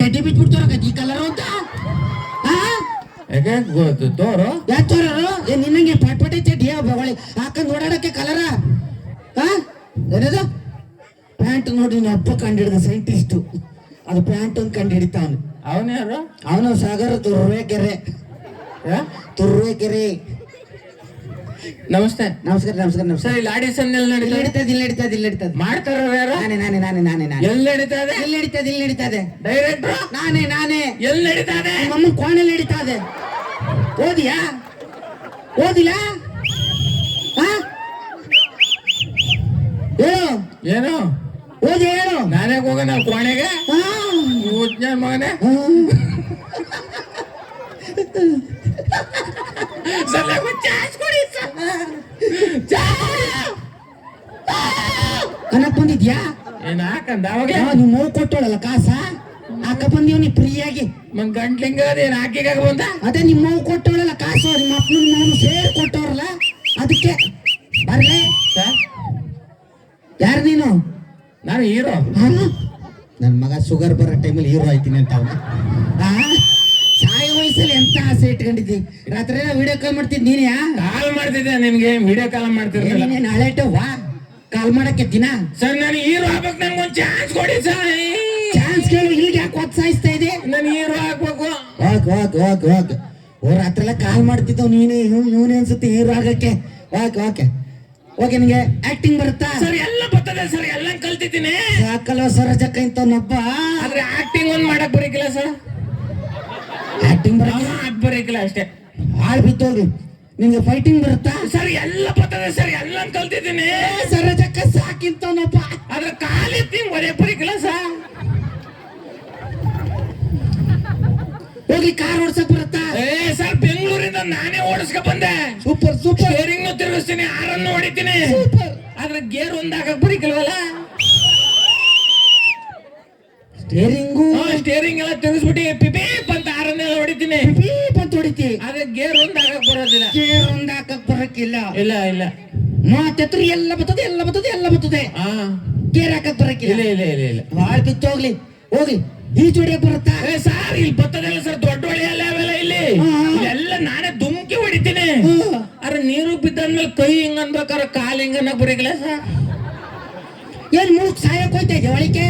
ಚಡ್ಡಿ ಬಿಟ್ಬಿಡ್ತಾರ ಈ ಕಲರ್ ಅಂತ ಹಾ ಯಾಕೆ? ತೋರು. ಯಾಕೆ ತೋರರು ಏ ನಿನ್ನಂಗೆ ಪಟ್ ಪಟೆ ಚಡ್ಡಿ ಬಳಿ ಹಾಕಂದ್ ಓಡಾಡಕ್ಕೆ ಕಲರ? ಏನದು? ಪ್ಯಾಂಟ್ ನೋಡಿ ನೀನು ಹಬ್ಬ ಕಂಡಿಡಿದ ಸೈಂಟಿಸ್ಟು. ಅದು ಪ್ಯಾಂಟ್ ಅಂತ ಕಂಡು ಹಿಡಿತಾವನು ಅವನ ಯಾರು? ಅವನು ಸಾಗರ ತುರ್ವೆ ಕೆರೆ ತುರ್ವೆ ತುರುವೇಕೆರೆ ನಮಸ್ತೆ. ನಮಸ್ಕಾರ ನಮಸ್ಕಾರ ನಮಸ್ಕಾರ. ಇಲ್ಲಿ ಆಡಿಷನ್ ಎಲ್ಲಿ ಇಲ್ಲಿ ನಡೀತಾ ಇಲ್ಲಿ ನಡೀತದೆ ಇಲ್ಲಿ ಮಾಡ್ತಾರೋ ಮಾಡ್ತಾರ ಯಾರು? ನಾನೇ ನಾನೇ ನಾನೇ ನಾನೇ ನಾನೇ. ಎಲ್ಲಿ ನಡೀತದೆ ಎಲ್ಲಿ ನಡೀತದೆ ಇಲ್ಲಿ ನಡೀತದೆ ಡೈರೆಕ್ಟ್ರು? ನಾನೇ ನಾನೇ. ಎಲ್ಲಿ ನಡೀತದೆ ಕೋಣೆ ಕೋಣೆಲ್ಲಿ ಇದೆ. ಓದಿಯಾ? ಓದಿಲ್ಲ? ಹೇಳು. ಏನು? ಓದಿ ಏನು ನಾನೇ ಹೋಗೋಣ ಕೋಣೆಗೆ. ಊದ್ನ ಮಗನೇ? ಆ. ಸರ್ ನಂಗೆ ಚಾನ್ಸ್ ಕೊಡಿ ಸರ್ ಚಾನ್ಸ್ ಕನಕ್ ಬಂದಿದ್ಯಾ ಅವಾಗಲೇ ಯಾವ ನೀವು ನೋವು ಕೊಟ್ಟೋಳಲ್ಲ ಕಾಸ? ಹಾಕ ಬಂದಿವ್ ನೀ ಫ್ರೀಯಾಗಿ ಮನ್ ಗಂಟ್ಲಿಂಗ ಅದೇನ್ ಹಾಕಿಗಾಗ ಬಂದ? ಅದೇ ನಿಮ್ಮ ಅವ್ವ ಕೊಟ್ಟೋಳಲ್ಲ ಕಾಸು ನಿಮ್ಮ ಅಪ್ಪನ ನಾನು ಸೇರಿ ಕೊಟ್ಟವ್ರಲ್ಲ ಅದಕ್ಕೆ ಬರ್ಲೆ. ಸರ್ ಯಾರು ನೀನು? ನಾನು ಹೀರೋ. ನನ್ನ ಮಗ ಶುಗರ್ ಬರೋ ಟೈಮಲ್ಲಿ ಹೀರೋ ಆಯ್ತೀನಿ ಅಂತ ಅವನು. ಸಾಯ ವಯಸ್ಸಲ್ಲಿ ಎಂತ ಆಸೆ ಇಟ್ಕೊಂಡಿದ್ದಿ? ರಾತ್ರಿ ವಿಡಿಯೋ ಕಾಲ್ ಮಾಡ್ತಿದ್ ನೀನ್ಯಾ ಕಾಲ್ ಮಾಡ್ತಿದ್ದೆ ನಿಮ್ಗೆ ವಿಡಿಯೋ ಕಾಲ್ ಮಾಡ್ತಿರ್ಲಿಲ್ಲ. ನಾಳೆ ಹಳೆ ವಾ? ಕಾಲ್ ಮಾಡಕ್ಕೆ ದಿನ? ಸರ್ ನಾನು ಹೀರೋ ಆಗ್ಬೇಕು ನಂಗೆ ಒಂದು ಚಾನ್ಸ್ ಕೊಡಿ ಸರ್. ಚಾನ್ಸ್ ಕೇಳಿ ಇಲ್ಲಿಗೆ ಯಾಕೆ ಒತ್ತಾಯಿಸ್ತಾ ಇದೆ ನಾನು ಹೀರೋ ಆಗ್ಬೇಕು. ಹೋಗ್ ಹೋಗ್ ಹೋಗ್ ಹೋಗ್. ಓ ರಾತ್ರಿ ಎಲ್ಲ ಕಾಲ್ ಮಾಡ್ತಿದ್ದವ್ ನೀನು ಇವನೇ ಅನ್ಸುತ್ತೆ ಹೀರೋ ಆಗಕ್ಕೆ. ಓಕೆ ಓಕೆ ಓಕೆ ನಿಂಗೆ ಆಕ್ಟಿಂಗ್ ಬರುತ್ತಾ? ಸರ್ ಎಲ್ಲ ಬರ್ತದೆ ಸರ್ ಎಲ್ಲ ಕಲ್ತಿದ್ದೀನಿ. ಸಾಕಲ್ವ ಸರೋಜಕ್ಕ ಇಂಥವ್ನೊಬ್ಬ. ಆದ್ರೆ ಆಕ್ಟಿಂಗ್ ಒಂದ್ ಮಾಡಕ್ ಬರೀಕಿಲ್ಲ ಸರ್. ಆಕ್ಟಿಂಗ್ ಬರೋ ಬರೀಕಿಲ್ಲ ಅಷ್ಟೇ. ಹಾಳು ಬಿದ್ದೋಗಿ. ನಿಂಗೆ ಫೈಟಿಂಗ್ ಬರುತ್ತಾ? ಸರ್ ಎಲ್ಲ ಬರ್ತದೆ ಸರ್ ಎಲ್ಲ ಕಲ್ತಿದ್ದೀನಿ. ಏ, ಸರೋಜಕ್ಕ ಸಾಕಿಂತವನೊಬ್ಬ ಆದ್ರೆ ಕಾಲಿತ್ತಿ ಒದೆ ಬರೀಕಿಲ್ಲ ಸರ್ ಹೋಗಿ ಕಾರ್ ಓಡ್ಸಕ್ ಬರುತ್ತಾ? ಏ ಸರ್ ಬೆಂಗಳೂರಿಂದ ನಾನೇ ಓಡಿಸ್ಕ ಬಂದೆ. ಸೂಪರ್ ಸೂಪರ್ ಸ್ಟೇರಿಂಗ್ ತಿರುಗಿಸ್ತೀನಿ ಆರನ್ನು ಹೊಡಿತೀನಿ. ಸೂಪರ್ ಆದ್ರೆ ಗೇರ್ ಒಂದಾಗ ಬರೀಕಿಲ್ವಲ್ಲ ಸ್ಟೇರಿಂಗು ಸ್ಟೇರಿಂಗ್ ಎಲ್ಲ ತಿರುಗಿಸ್ಬಿಟ್ಟು ಪಿಪೀಪ್ ಅಂತ ಆರನ್ನೆಲ್ಲ ಹೊಡಿತೀನಿ. ಪೀಪ್ ಅಂತ ಹೊಡಿತಿ ಆದ್ರೆ ಗೇರ್ ಒಂದ್ ಹಾಕಕ್ ಬರೋದಿಲ್ಲ. ಗೇರ್ ಒಂದ್ ಹಾಕಕ್ ಬರಕ್ಕಿಲ್ಲ. ಇಲ್ಲ ಇಲ್ಲ. ಮಾತೆತ್ರಿ ಎಲ್ಲ ಬರ್ತದೆ ಎಲ್ಲ ಬರ್ತದೆ ಎಲ್ಲ ಬರ್ತದೆ. ಗೇರ್ ಹಾಕಕ್ ಬರಕ್ಕಿಲ್ಲ. ಇಲ್ಲ ಇಲ್ಲ ಇಲ್ಲ ಬಾಳ್ ಬಾಳ್ ಬಿತ್ತೋಗ್ಲಿ ಹೋಗಿ ಈ ಚುಡಿಯ ಬರುತ್ತಾ? ಸರ್ ಇಲ್ಲಿ ಬರ್ತದಲ್ಲ ಸರ್ ದೊಡ್ಡ ಹೊಳೆ ಅಲ್ಲ ಅವೆಲ್ಲ ಇಲ್ಲಿ. ಎಲ್ಲ ನಾನೇ ದುಮ್ಕಿ ಹೊಡಿತೀನಿ. ಅರೆ ನೀರು ಬಿದ್ದಾದ್ಮೇಲೆ ಕೈ ಹಿಂಗ ಅನ್ಬೇಕಾರೆ ಕಾಲ್ ಹಿಂಗ ಬರಿಗಿಲ್ಲ ಸರ್. ಏನ್ ಮುಳುಗ್ ಸಾಯಕ್ ಹೋಯ್ತಾ ಇದೆಯಾ ಒಳಿಕೆ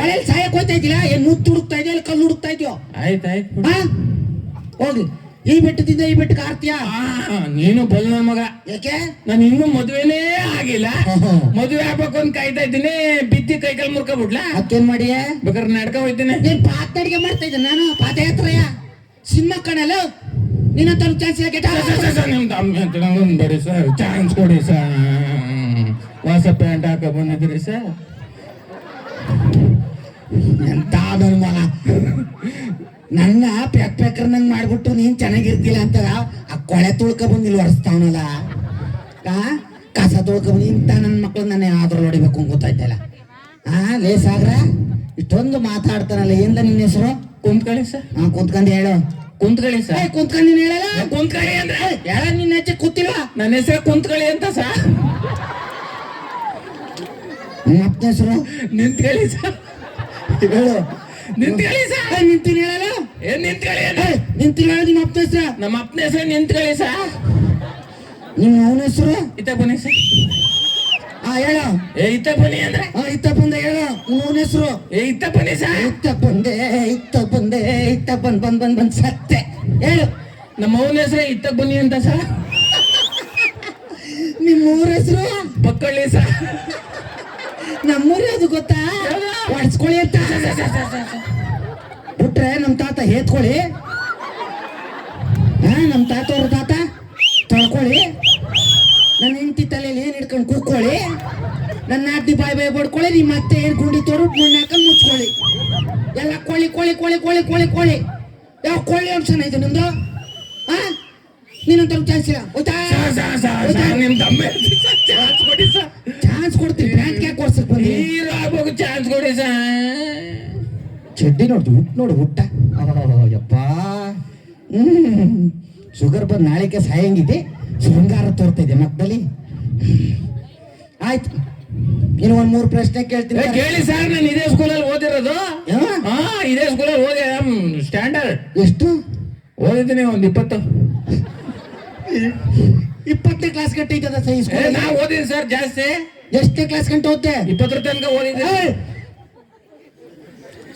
ಒಳೆಯಲ್ಲಿ ಸಾಯಕ್ ಹೋಯ್ತಾ ಇದೀಯಾ ಏನ್ ಮುತ್ತು ಹುಡುಕ್ತಾ ಇದೆಯಾ ಕಲ್ಲು ಹುಡುಕ್ತಾ ಇದೆಯೋ? ಆಯ್ತು ಆಯ್ತು ಹಾ ಹೋಗ್ಲಿ ಈ ಬೆಟ್ಟದಿಂದ ಈ ಬೆಟ್ಟಕ್ಕೆ ಆರ್ತೀಯ? ಆ, ನೀನು ಬಲ್ಲ ಮಗ. ಯಾಕೆ? ನಾನು ಇನ್ನೂ ಮದುವೆನೇ ಆಗಿಲ್ಲ. ಮದುವೆ ಆಗ್ಬೇಕು ಅಂತ ಕಾಯ್ತಾ ಇದ್ದೀನಿ. ಬಿದ್ದಿ ಕೈ ಕಾಲ್ ಮುರ್ಕೊಬಿಡ್ಲಾ ಅದೇನ್ ಮಾಡಿಯ? ಬೇಕಾದ್ರೆ ನಡ್ಕ ಹೋಯ್ತೀನಿ ನೀನ್ ಪಾತಡಿಗೆ ಮಾಡ್ತಾ ಇದ್ದೆ ನಾನು? ಪಾದಯಾತ್ರೆಯ ಸಿನಿಮಾ ಕಣಲ್ಲ? ನಿನ್ನ ತರ ಚಾನ್ಸ್ ಯಾಕೆ ಸರ್, ಸರ್, ಚಾನ್ಸ್ ಕೊಡಿ ಸರ್. ಹೊಸ ಪ್ಯಾಂಟ್ ಹಾಕ ಬಂದಿದ್ರಿ ಸರ್. ಎಂತ ಮಗ ನನ್ನ ಪ್ಯಾಕ್ ಪ್ಯಾಕರ್ ನಂಗ್ ಮಾಡ್ಬಿಟ್ಟು ನೀನ್ ಚೆನ್ನಾಗಿರ್ತಿಲ್ಲ ಅಂತ ಆ ಕೊಳೆ ತುಳ್ಕ ಬಂದಿಲ್ಲ ಒರೆಸ್ತಾವನಲ್ಲ? ಆ? ಕಸ ತುಳ್ಕ ಬಂದು ಇಂಥ ನನ್ನ ಮಕ್ಳು ನನ್ನ ಹೊಡಿಬೇಕು ಅಂತ ಗೊತ್ತಾಯ್ತಲ್ಲ? ಆ ಲೇ ಸಾಗ್ರ ಇಷ್ಟೊಂದು ಮಾತಾಡ್ತಾನಲ್ಲ ಏನ್ದ ನಿನ್ನ ಹೆಸರು? ಕುಂತ್ಕಳಿ ಸರ್. ಹಾ ಕುಂತ್ಕೊಂಡು ಹೇಳು. ಕುಂತ್ಕೊಳ್ಳಿ ಸರ್. ಕುಂತ್ಕೊಂಡು ನೀನ್ ಹೇಳಲ್ಲ? ಕುಂತ್ಕಳಿ ಅಂದ್ರೆ? ಹೇಳ ನಿನ್ನ ಹೆಚ್ಚೆ ಕೂತಿಲ್ವಾ ನನ್ನ ಹೆಸರು ಕುಂತ್ಕೊಳ್ಳಿ ಅಂತ ಸರ್. ಮತ್ತೆ ಹೆಸರು? ನಿಂತ್ಕೊಳ್ಳಿ ಸರ್. ಹೇಳು. ನಿಂತ್ಕೊಳ್ಳಿ ಸರ್. ನಿಂತೀನಿ ಹೇಳಲ್ಲ? ಏನ್ ನಿಂತ್ಕೊಳ್ಳಿ ನಿಂತೀನಿ ಹೇಳು ನಿಮ್ಮ ಅಪ್ಪನ ಹೆಸರು. ನಮ್ಮ ಅಪ್ಪನ ಹೆಸರು ನಿಂತ್ಕೊಳ್ಳಿ ಸರ್. ನಿಮ್ಮ ಅವನ ಹೆಸರು? ಇತ್ತ ಬನ್ನಿ ಸರ್. ಹಾ ಹೇಳು. ಏ ಇತ್ತ ಬನ್ನಿ ಅಂದ್ರೆ? ಹಾ ಇತ್ತ ಬಂದೆ ಹೇಳು ಅವನ ಹೆಸರು? ಏ ಇತ್ತ ಬನ್ನಿ ಸರ್. ಇತ್ತ ಬಂದೆ ಇತ್ತ ಬಂದೆ ಇತ್ತ ಬಂದ್ ಬಂದ್ ಬಂದ್ ಬಂದ್ ಸತ್ತೆ. ಹೇಳು. ನಮ್ಮ ಅವನ ಹೆಸರು ಇತ್ತ ಬನ್ನಿ ಅಂತ ಸರ್. ನಿಮ್ಮ ಊರ ಹೆಸರು? ಪಕ್ಕಳ್ಳಿ ಸರ್. ನಮ್ಮೂರ ಅದು ಗೊತ್ತಾ? ಹೊಡ್ಸ್ಕೊಳ್ಳಿ ಅಂತ. ಬಿಟ್ರೆ ನಮ್ ತಾತ ಹೇತ್ಕೊಳ್ಳಿ. ಹಾ ನಮ್ ತಾತ ಅವ್ರ ತಾತ? ತೊಳ್ಕೊಳ್ಳಿ. ನನ್ನ ಹೆಂಡತಿ ತಲೆಯಲ್ಲಿ ಏನ್ ಹಿಡ್ಕೊಂಡು ಕೂತ್ಕೊಳ್ಳಿ. ನನ್ನ ನಾಟಿ ಬಾಯಿ ಬಾಯಿ ಬಡ್ಕೊಳ್ಳಿ ನಿಮ್ಮ ಅತ್ತೆ ಏನ್ ಗುಂಡಿ ತೋರು ಮಣ್ಣು ಹಾಕೊಂಡು ಮುಚ್ಕೊಳ್ಳಿ. ಎಲ್ಲ ಕೋಳಿ ಕೋಳಿ ಕೋಳಿ ಕೋಳಿ ಕೋಳಿ ಕೋಳಿ. ಯಾವ ಕೋಳಿ ಅಂಶನ ಇದು ನಿಮ್ದು? ಹಾ? ನೀನಂತ ಚಾನ್ಸ್ ಇಲ್ಲ. ಕೊಡಿ ಸರ್. ಚಡ್ಡಿ ನೋಡ್ದು ನೋಡು ಹುಟ್ಟ. ಯಪ್ಪ ಹ್ಮ್ ಶುಗರ್ ಬಂದು ನಾಳೆಗೆ ಸಾಯಂಗಿದೆ ಶೃಂಗಾರ ತೋರ್ತಾ ಇದೆ ಮಕ್ಕಳಲ್ಲಿ. ಆಯ್ತು. ಇನ್ನು ಒಂದ್ ಮೂರು ಪ್ರಶ್ನೆ ಕೇಳ್ತೀನಿ ಕೇಳಿ ಸರ್ ನಾನು ಇದೇ ಸ್ಕೂಲಲ್ಲಿ ಓದಿರೋದು? ಹಾ ಇದೇ ಸ್ಕೂಲಲ್ಲಿ ಓದಿ ಸ್ಟ್ಯಾಂಡರ್ಡ್ ಎಷ್ಟು? ಓದಿದ್ದೀನಿ ಒಂದು ಇಪ್ಪತ್ತು. ಇಪ್ಪತ್ತನೇ ಕ್ಲಾಸ್ ಗಂಟೆ ಇದ್ದದ ಸೈ ಏ, ಸ್ಕೂಲ್ ನಾ ಓದಿದ್ದೀನಿ ಸರ್ ಜಾಸ್ತಿ. ಎಷ್ಟೇ ಕ್ಲಾಸ್ ಗಂಟೆ ಓದ್ತೆ ಇಪ್ಪತ್ತರ ತನಕ ಓದಿದ್ದೀನಿ. ಏಯ್!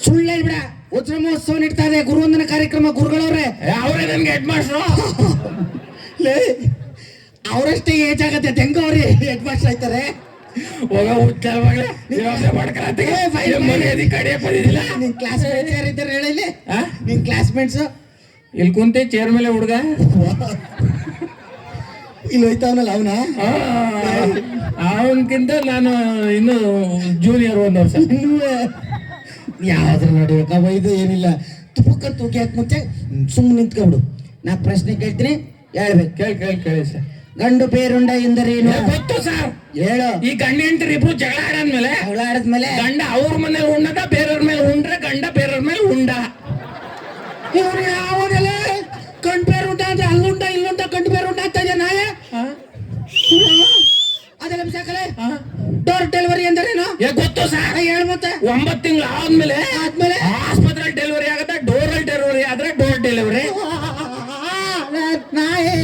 ಸುಳ್ಳು ಹೇಳ್ಬಿಡ ವಜ್ರ ಮಹೋತ್ಸವ ನಡೀತಾ ಇದೆ. ಗುರುವಂದನ ಕಾರ್ಯಕ್ರಮ ಗುರುಗಳವ್ರೆ. ಅವರೇ ನನ್ಗೆ ಹೆಡ್ ಮಾಸ್ಟ್ರು ಲೇ ಅವರಷ್ಟೇ ಏಜ್ ಆಗತ್ತೆ. ತೆಂಗ ಅವ್ರಿ ಹೆಡ್ ಮಾಸ್ಟರ್ ಆಯ್ತಾರೆ. ಹೋಗ ಹುಚ್ಚ ಮಗಳೇ. ಮರ್ಯಾದೆ ಕಡಿಯಕ್ ಬಂದಿದ್ದಿಲ್ಲ? ನಿನ್ ಕ್ಲಾಸ್ಮೇಟ್ಸ್ ಯಾರಿದ್ದಾರೆ ಹೇಳಿ ಆ? ನಿನ್ ಕ್ಲಾಸ್ಮೇಟ್ಸ್ ಇಲ್ಲಿ ಕುಂತೆ ಚೇರ್ ಮೇಲೆ ಹುಡುಗ. ಇಲ್ಲಿ ಹೋಯ್ತಾವನಲ್ಲ ಅವನ? ಅವನಕ್ಕಿಂತ ನಾನು ಇನ್ನು ಜೂನಿಯರ್ ಒಂದು ವರ್ಷ. ಯಾವ್ದ್ರ ನಡಿಬೇಕವ ಇದು ಏನಿಲ್ಲ. ತುಪ್ಪಕ್ಕ ತೂಕಿ ಹಾಕ್ ಮುಂಚೆ ಸುಮ್ಮನೆ ನಿಂತ್ಕೊಬಿಡು ನಾ ಪ್ರಶ್ನೆ ಕೇಳ್ತೀನಿ ಹೇಳ್ಬೇಕು. ಕೇಳಿ ಕೇಳಿ ಕೇಳಿ ಸರ್. ಗಂಡು ಬೇರುಂಡ ಎಂದರೇನು? ಗೊತ್ತು ಸರ್. ಹೇಳು. ಈ ಗಂಡ ಹೆಂಡತಿ ಇಬ್ರು ಜಗಳ ಆಡಾದ್ಮೇಲೆ ಆಡದ್ಮೇಲೆ ಗಂಡ ಅವ್ರ ಮನೇಲಿ ಉಣ್ಣದ ಬೇರೆಯವ್ರ ಮೇಲೆ ಉಂಡ್ರೆ ಗಂಡ ಬೇರೆಯವ್ರ ಮೇಲೆ ಉಂಡ. ಇವ್ರು ಯಾವಾಗಲೇ ಗಂಡು ಉಂಟ ಅಂದ್ರೆ ಅಲ್ಲುಂಡ ಇಲ್ಲುಂಡ ಗಂಡು ಉಂಟ ಅಂತ ಇದೆ ನಾಯ? ಡೋರ್ ಡೆಲಿವರಿ ಅಂದ್ರೇನು? ಏ ಗೊತ್ತು ಸರ್. ಹೇಳ ಮತ್ತೆ. ಒಂಬತ್ತು ತಿಂಗಳು ಆದ್ಮೇಲೆ ಆದ್ಮೇಲೆ? ಆಸ್ಪತ್ರೆ ಡೆಲಿವರಿ ಆಗುತ್ತೆ ಡೋರ್ ಡೆಲಿವರಿ ಆದ್ರೆ ಡೋರ್ ಡೆಲಿವರಿ ನಾಯೇ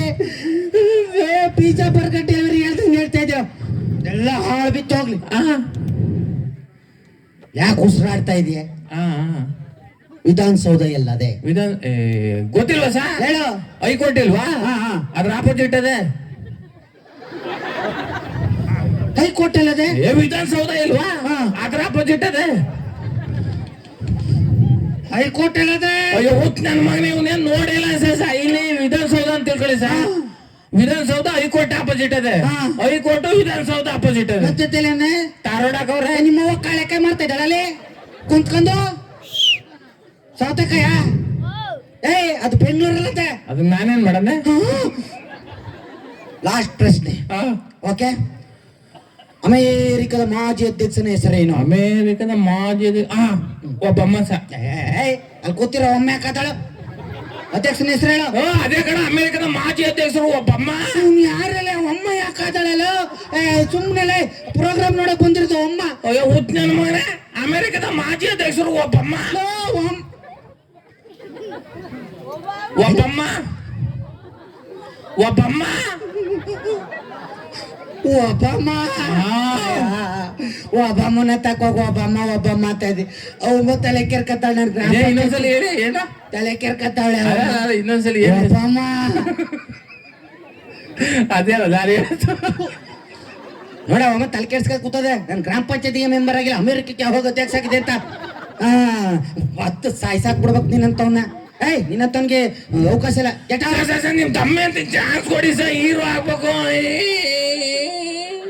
ಪಿಜಾ ಬರ್ಗರ್ ಡೆಲಿವರಿ ಹೇಳ್ತೀನಿ ಹೇಳ್ತಾ ಇದ್ದೀರ? ಎಲ್ಲ ಹಾಳು ಬಿತ್ತು ಹೋಗ್ಲಿ. ಯಾಕೆ ಉಸಿರಾಡ್ತಾ ಇದೆಯಾ? ವಿಧಾನಸೌಧ ಎಲ್ಲ ಅದೇ ವಿಧಾನ ಗೊತ್ತಿಲ್ವಾ ಸರ್? ಹೇಳು. ಹೈಕೋರ್ಟ್ ಇಲ್ವಾ. ಅದ್ರ ಆಪೋಸಿಟ್ ಅದೇ. ಹೈಕೋರ್ಟ್ ಎಲ್ಲ ಅದೇ ಏ ವಿಧಾನಸೌಧ ಇಲ್ವಾ. ಅದ್ರ ಆಪೋಸಿಟ್ ಅದೇ. ಹೈಕೋರ್ಟ್ ಅದೇ ಅಯ್ಯೋ ಹುಚ್ಚ ನನ್ನ ಮಗನೇ ಇವನೇನ್ ನೋಡಿಲ್ಲ ಸರ್ ಇಲ್ಲಿ ವಿಧಾನಸೌಧ ಅಂತ ತಿಳ್ಕೊಳ್ಳಿ ಸರ್. ವಿಧಾನಸೌಧ ಹೈಕೋರ್ಟ್ ಆಪೋಸಿಟ್ ಅದೆ. ಹೈಕೋರ್ಟ್ ವಿಧಾನಸೌಧ ಆಪೋಸಿಟ್ ಅದೇ. ಮತ್ತೆ ತಲೆನೆ ತಾರೋಡ್ ಹಾಕವ್ರೆ ನಿಮ್ಮ ಅವ್ವ ಕಾಳೆಕಾಯಿ ಮಾಡ್ತಾ ಇದ್ದಾಳೆ ಅಲ್ಲಿ? ಕುಂತ್ಕೊಂಡು? ಸೌತೆಕಾಯ? ಏಯ್ ಅದು ಬೆಂಗಳೂರಲ್ಲದೆ ಅದನ್ನ ನಾನೇನ್ ಮಾಡನೆ ಲಾಸ್ಟ್ ಪ್ರಶ್ನೆ. ಓಕೆ? ಅಮೇರಿಕದ ಮಾಜಿ ಅಧ್ಯಕ್ಷನ ಹೆಸರೇನು? ಅಮೇರಿಕದ ಮಾಜಿ ಆ ಒಬ್ಬಮ್ಮ ಸ ಏಯ್ ಅಲ್ಲಿ ಕೂತಿರೋ ಒಮ್ಮೆ ಹಾಕತಾಳು ಅಧ್ಯಕ್ಷನ ಹೆಸರು ಹೇಳು. ಓ, ಅದೇ ಕಣ ಅಮೇರಿಕದ ಮಾಜಿ ಅಧ್ಯಕ್ಷರು ಒಬ್ಬಮ್ಮ ಅವ್ನು ಯಾರಲ್ಲ ಅಮ್ಮ ಏ ಸುಮ್ಮನೆ ಪ್ರೋಗ್ರಾಮ್ ನೋಡಕ್ ಬಂದಿರೋದು ಅಮ್ಮ ಅಯ್ಯೋ ಉತ್ನ ಮಗನೇ ಅಮೇರಿಕದ ಮಾಜಿ ಅಧ್ಯಕ್ಷರು ಒಬ್ಬಮ್ಮ ಒಬ್ಬಮ್ಮ ಒಬ್ಬಮ್ಮ ಒಬ್ಬಮ್ಮ. ಒಬ್ಬಮ್ಮನ ತಕೋಗ ಒಬ್ಬಮ್ಮ ಒಬ್ಬಮ್ಮ ಇದ್ದಿ ಅವ್ ತಲೆ ಕೆರ್ಕತ್ತಾಳ ಇನ್ನೊಂದ್ಸಲ ಹೇಳಿ ಏನ? ತಲೆ ಕೆರ್ಕತ್ತಾಳೆ ಇನ್ನೊಂದ್ಸಲ ಒಬ್ಬಮ್ಮ. ಅದೇ ದಾರಿ ನೋಡ ಒಮ್ಮ ತಲೆ ಕೆಡ್ಸ್ಕೊಂಡ್ ಕೂತದೆ. ನನ್ ಗ್ರಾಮ ಪಂಚಾಯತಿಗೆ ಮೆಂಬರ್ ಆಗಿಲ್ಲ. ಅಮೆರಿಕಕ್ಕೆ ಯಾವಾಗ ಅಧ್ಯಕ್ಷ ಆಗಿದೆ ಅಂತ. ಆ ಮತ್ತೆ ಸಾಯ್ಸಾಕ್ ಬಿಡ್ಬೇಕು ನೀನಂತವ್ನ ಏಯ್ ನಿನ್ನಂತವ್ನಿಗೆ ಅವಕಾಶ ಇಲ್ಲ. ನಿಮ್ ತಮ್ಮ ಅಂತ ಚಾನ್ಸ್ ಕೊಡಿ ಸರ್. ಹೀರೋ ಆಗ್ಬೇಕು.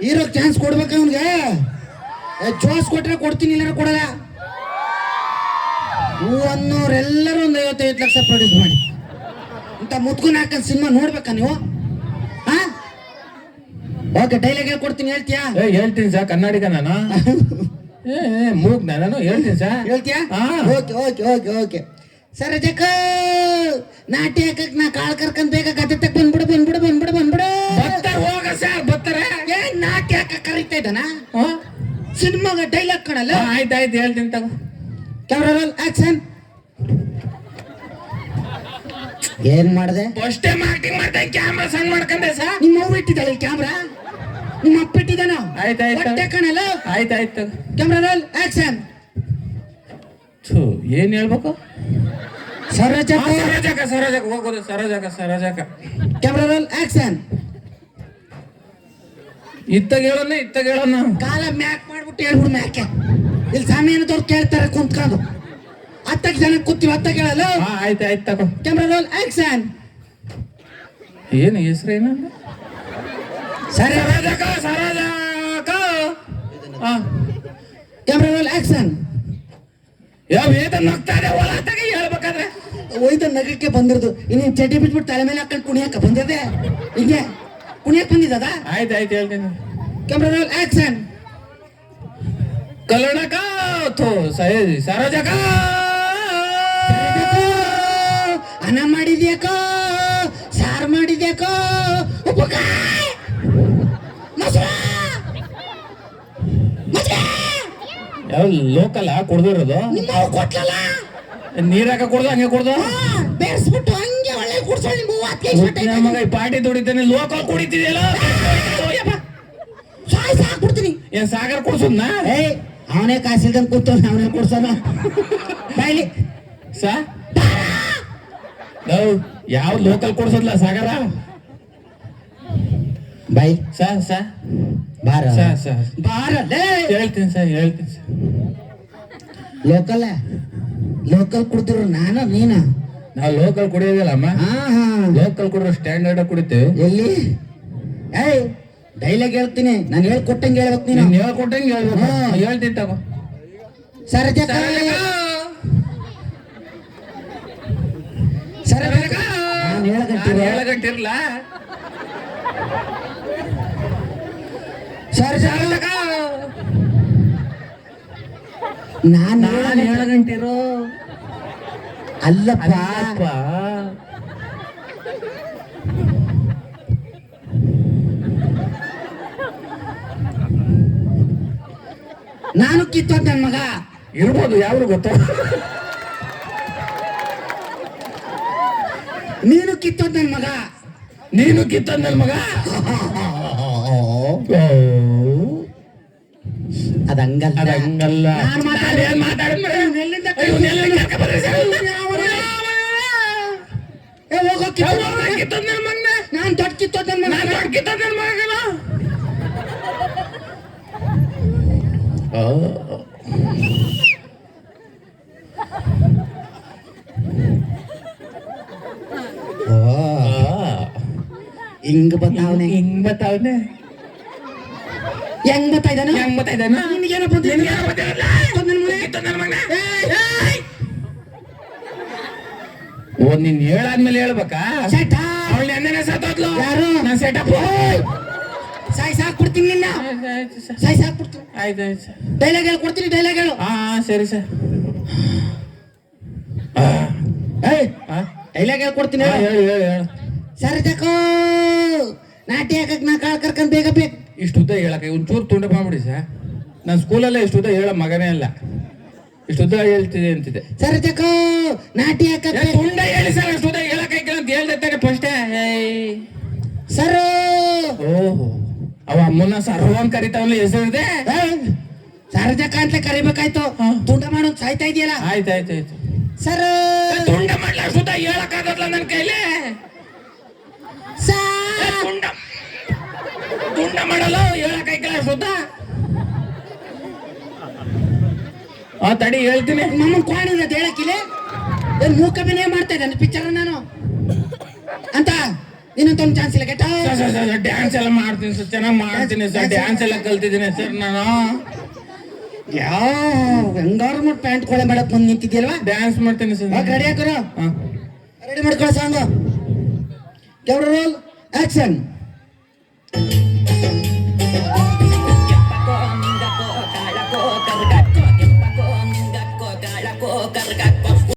ಹೀರೋಗ್ ಚಾನ್ಸ್ ಕೊಡ್ಬೇಕು ಅವ್ನಿಗೆ ಜೋಸ್ ಕೊಟ್ರೆ ಕೊಡ್ತೀನಿ ಇಲ್ಲಾರ ಕೊಡಲ್ಲ. ಹೂವನ್ನೋರೆಲ್ಲರೂ ಒಂದು ಐವತ್ತೈದು ಲಕ್ಷ ಪ್ರೊಡ್ಯೂಸ್ ಮಾಡಿ. ಇಂಥ ಮುತ್ಕೊಂಡ್ ಹಾಕನ್ ಸಿನಿಮಾ ನೋಡ್ಬೇಕಾ ನೀವು? ಹಾ? ಓಕೆ ಡೈಲಾಗ್ ಹೇಳ್ಕೊಡ್ತೀನಿ ಹೇಳ್ತೀಯಾ? ಏ ಹೇಳ್ತೀನಿ ಸರ್ ಕನ್ನಡಿಗ ನಾನು. ಏ ನಾನು ಹೇಳ್ತೀನಿ ಸರ್. ಹೇಳ್ತೀಯಾ? ಹಾ. Okay okay okay okay. Sir ನಾಟಿ ಹಾಕಕ್ ನಾ ಕಾಳ್ ಕರ್ಕೊಂಡ್ ಬೇಕಾ ಕತೆ ತಕ್ ಬಂದ್ಬಿಡು ಬಂದ್ಬಿಡು ಬಂದ್ಬಿಡು ಬಂದ್ಬಿಡು. ಬರ್ತಾರೆ ಹೋಗ ಸರ್ ಕರೀತಾ ಇದ್ದಾನ? ಸಿನಿಮಾಗ ಡೈಲಾಗ್ ಕಾಣಲ್ಲ? ಹಾ, ಆಯ್ತು ಆಯ್ತು ಹೇಳ್ತೀನಿ ತಗೋ. ಕ್ಯಾಮ್ರಾ ರೋಲ್ ಆಕ್ಷನ್ ಏನ್ ಮಾಡ್ದೆ? ಅಷ್ಟೇ ಮಾರ್ಟಿಂಗ್ ಮಾಡ್ದೆ ಕ್ಯಾಮ್ರಾ ಸಣ್ಣ ಮಾಡ್ಕೊಂಡೆ ಸಾ? ನಿಮ್ಮ ಅವ್ವ ಇಟ್ಟಿದ್ದಾಳೆ ಕ್ಯಾಮ್ರಾ ನಿಮ್ಮ ಅಪ್ಪ ಇಟ್ಟಿದ್ದಾನ? ಆಯ್ತಾಯ್ತು ಆಯ್ತ್ ಹೊಟ್ಟೆ ಕಾಣಲ್ಲ? ಆಯ್ತು ಆಯ್ತು ಕ್ಯಾಮ್ರಾ ರೋಲ್ ಆಕ್ಷನ್ ಥು, ಏನ್ ಹೇಳ್ಬೇಕು? ಸರೋಜಕ. ಸರೋಜಕ ಸರೋಜಕ ಹೋಗೋದು ಸರೋಜಕ ಸರೋಜಕ. ಕ್ಯಾಮ್ರಾ ರೋಲ್ ಆಕ್ಷನ್ ಇತ್ತಾಗ ಹೇಳೋಣ ಇತ್ತಾಗ ಹೇಳೋಣ ಕಾಲ ಮ್ಯಾಕ್ ಮಾಡ್ಬಿಟ್ಟು ಹೇಳ್ಬಿಡು ಮ್ಯಾಕೆ. ಇಲ್ಲಿ ಸಾಮಿಯಾನದವ್ರು ಕೇಳ್ತಾರೆ ಕುಂತ್ಕೊಂಡು. ಅತ್ತಕ್ಕೆ ಜನ ಕೂತೀವಿ ಹತ್ತ ಕೇಳಲ್ಲ? ಆಯ್ತು ಆಯ್ತು ತಗೋ. ಕ್ಯಾಮ್ರಾ ರೋಲ್ ಆಕ್ಷನ್ ಏನು ಹೆಸರು ಏನು? ಸರಿ ಸರೋಜಕ ಸರೋಜಕ. ಹಾ. ಕ್ಯಾಮ್ರಾ ರೋಲ್ ಆಕ್ಷನ್ ಯಾವ ಏತ ನಗ್ತಾ ಇದೆ ಹೊಲ ಹತ್ತಾಗ ಹೇಳ್ಬೇಕಾದ್ರೆ. ಒಯ್ದ ನಗಕ್ಕೆ ಬಂದಿರೋದು. ಇನ್ನೇನು ಚಟಿ ಬಿಟ್ಬಿಟ್ಟು ತಲೆ ಮೇಲೆ ಹಾಕೊಂಡು ಕುಣಿಯಕ್ಕೆ ಬಂದಿದೆ? ಹಿಂಗೆ? ಕುಣಿಯಕ್ಕೆ ಬಂದಿದ್ದದ ಆಯ್ತು ಆಯ್ತು ಹೇಳ್ತೀನಿ. ಕ್ಯಾಮ್ರಾದಲ್ಲಿ ಆಕ್ಷನ್ ಕಲ್ಲಣಕ ಥೋ ಸಹಜ ಸರೋಜಕ. ಅನ್ನ ಮಾಡಿದ್ಯಾಕೋ ಸಾರ್ ಮಾಡಿದ್ಯಾಕೋ ಉಪಕ. ಮೊಸರು ಮಜ್ಜಿಗೆ ಯಾವ ಲೋಕಲ್ ಕುಡ್ದಿರೋದು? ನೀರಾಕ ಕುಡ್ದು ಹಂಗೆ ಕುಡ್ದು? ಬೇರ್ಸ್ಬಿಟ್ಟು ಒಳ್ಳೆ ಕುಡ್ಸೋಳಿ ಮೂವತ್ತು ಮಗ ಈ ಪಾರ್ಟಿ ದುಡಿತಾನೆ ಲೋಕಲ್ ಕುಡಿತಿದೆಯಲ್ಲ? ಸಾಯ್ ಸಾಕ್ಬಿಡ್ತೀನಿ ಏನ್ ಸಾಗರ್ ಕುಡ್ಸೋದ್ನ ಏಯ್ ಅವನೇ ಕಾಸಿಲ್ದಂಗ್ ಕೂತು ಅವನೇ ಕೊಡ್ಸೋಣ ಬಾಯ್ಲಿ. ಸಾ? ಯಾವ ಲೋಕಲ್ ಕೊಡ್ಸೋದ್ಲ ಸಾಗರ? ಬಾಯ್. ಸಾ ಸಾ. ಬಾರ. ಸಾ ಸಾ. ಬಾರ ಹೇಳ್ತೀನಿ ಸರ್ ಹೇಳ್ತೀನಿ ಸರ್ ಲೋಕಲ್ ಲೋಕಲ್ ಕುಡ್ದಿರು ನಾನು ನೀನ? ನಾವು ಲೋಕಲ್ ಕುಡಿಯೋದಿಲ್ಲಮ್ಮ. ಹಾ ಹಾ. ಲೋಕಲ್ ಕುಡಿದ್ರೆ ಸ್ಟ್ಯಾಂಡರ್ಡ್ ಕುಡಿತೇವೆ. ಎಲ್ಲಿ? ಏಯ್ ಡೈಲಾಗ್ ಹೇಳ್ತೀನಿ ನಾನು ಹೇಳ್ಕೊಟ್ಟಂಗೆ ಹೇಳ್ಬೇಕು ನೀನು. ನೀನ್ ಹೇಳ್ಕೊಟ್ಟಂಗೆ ಹೇಳ್ಬೇಕು. ಹೇಳ್ತೀನಿ ತಗೋ. ಸರ್ ಗಂಟೆ ಸರ್ ಸರ್ ನಾನು ಹೇಳಗಂಟಿರು ಅಲ್ಲಪ್ಪ. ಅಪ್ಪ ನಾನು ಕಿತ್ತೋದ್ ನನ್ ಮಗ. ಇರ್ಬೋದು ಯಾವ್ದು ಗೊತ್ತ. ನೀನು ಕಿತ್ತೋದ್ ನನ್ ಮಗ. ನೀನು ಕಿತ್ತೋದ್ ನನ್ ಮಗ? ಅದ ಹಂಗಲ್ಲ ಅದ್ ಹಂಗಲ್ಲ ನಾನ್ ಮಾತಾಡ್- ನಾನ್ ಏನ್ ಮಾತಾಡಿದ್ಮೇಲೆ? ಇವ್ನ್ ಎಲ್ಲಿಂದ ಅಯ್ಯೋ, ಇವ್ನ್ ಎಲ್ಲಿಂದ ಕರ್ಕೊಂಡ್ಬರ್ರಿ ಸರ್? ಏ, ಹೋಗೋ ಕಿತ್ತೋದ್ ನನ್ ಮಗ. ನಾನು ನನ್ ಮಗನ? ನಾನ್ ದೊಡ್ಡ ಕಿತ್ತೋದ್ ನನ್ ನಾನ್ ಮಗ ದೊಡ್ಡ ಕಿತ್ತಂದ ನನ್ ಮಗನ? ಹಿಂಗ್ ಬರ್ತಾವನೆ ಹಿಂಗ್ ಬತ್ತಾವ್ನೆ ಹೆಂಗ್ ಬರ್ತಾ ಇದ್ದಾನ ಹೆಂಗ್ ಬತ್ತಾ ಇದ್ದಾನ? ನಿನ್ಗೇನೋ ಬಂದಿಲ್ಲ? ನಿನ್ಗೇನೋ ಬಂದಿರಲ್ಲ? ಕಿತ್ತೋದ್ ನನ್ ಮಗ. ಕಿತ್ತಂದ ನನ್ ಮಗನ? ಓ ನೀನ್ ಹೇಳಾದ್ಮೇಲೆ ಹೇಳ್ಬೇಕಾ? ಶಟ. ಅವಳು ನೆನ್ನೆನೆ ಸತ್ತೋದ್ಲು ಯಾರು? ನಾನ್ ಸೆಟಪ್ ಸಾಯ್ ಸಾಕ್ಬಿಡ್ತೀನಿ ನಿನ್ನ. ಸಾಯ್ ಸಾಕ್ಬಿಡ್ತೀನಿ ಆಯ್ತು ಆಯ್ತು ಸರ್. ಡೈಲಾಗ್ ಹೇಳ್ಕೊಡ್ತೀನಿ ಡೈಲಾಗ್ ಹೇಳು. ಹಾ ಸರಿ ಸರ್. ಏಯ್! ಡೈಲಾಗ್ ಹೇಳ್ಕೊಡ್ತೀನಿ ಹೇಳು. ಹೇಳು. ಹೇಳು ಹೇಳು ಸರಿ ತಕೋ ನಾಟಿ ಹಾಕಕ್ ನಾ ಕಾಳ್ ಕರ್ಕೊಂಡ್ ಬೇಗ ಬೇಕು. ಇಷ್ಟುದ್ದ ಹೇಳಕ ಒಂಚೂರು ತುಂಡ ಮಾಡ್ಬಿಡಿ ಸರ್. ನಾನು ಸ್ಕೂಲಲ್ಲೇ ಇಷ್ಟುದ್ದ ಹೇಳ ಮಗನೇ ಅಲ್ಲ ಇಷ್ಟುದ್ದ ಹೇಳ್ತಿದೆ ಅಂತಿದೆ. ಸರ್ ಜಕೋ ನಾಟಿ ಹಾಕಕ್ ಏ, ಬೇಕು ತುಂಡ ಹೇಳಿ ಸರ್ ಸುದ ಹೇಳಕ್ಕೆ ಅಂತ ಹೇಳ್ದೆ ತಾನೆ ಫಸ್ಟೇ ಸರ್. ಓಹೋ. ಅವ ಅಮ್ಮನ ಸರ್ವನ್ ಕರಿತಾವಲ್ಲ ಹೆಸರಿದೆ ಸರ್ ಜಕ ಅಂತ ಕರಿಬೇಕಾಯ್ತು. ತುಂಡ ಮಾಡೋ ಸಾಯ್ತಾ ಇದೆಯಲ್ಲ? ಆಯ್ತು ಆಯ್ತು ಆಯ್ತು. ಸರ್. ತುಂಡ ಮಾಡ್ಲ? ಅಷ್ಟುದ್ದ ಹೇಳಕ್ ಆಗಲ್ಲ ನನ್ನ ಕೈಲಿ. ತುಂಡ. ತುಂಡ ಮಾಡಲ್ಲ ಹೇಳಕ್ ಆಗಲ್ಲ ಆ ತಡಿ ಹೇಳ್ತೀನಿ. ನಮ್ಮ ಕ್ವಾಣಿದ ಹೇಳಕ್ಕಿಲ್ಲ ಏನ್ ಮೂಕಭಿನಯ ಮಾಡ್ತಾ ಇದ್ದಾನೆ? ಪಿಕ್ಚರ್ ನಾನು? ಅಂತ? ಇನ್ನೊಂದೊಂದು ಚಾನ್ಸ್ ಇಲ್ಲ ಕೆಟ್ಟ ಡ್ಯಾನ್ಸ್ ಎಲ್ಲ ಮಾಡ್ತೀನಿ ಸರ್ ಚೆನ್ನಾಗಿ ಮಾಡ್ತೀನಿ ಸರ್ ಡ್ಯಾನ್ಸ್ ಎಲ್ಲ ಕಲ್ತಿದ್ದೀನಿ ಸರ್ ನಾನು. ಯಾವ ಹೆಂಗಾರು ಮಾಡಿ ಪ್ಯಾಂಟ್ ಕೊಳೆ ಮಾಡಕ್ ಬಂದ್ ನಿಂತಿದ್ಯಲ್ವಾ ಡ್ಯಾನ್ಸ್ ಮಾಡ್ತೀನಿ ಸರ್. ರೆಡಿ ಹಾಕೋರು? ರೆಡಿ ಮಾಡ್ಕೊಳ್ಳೋ ಸಾಂಗ್ ಕ್ಯಾಮ್ರಾ ರೋಲ್ ಆಕ್ಷನ್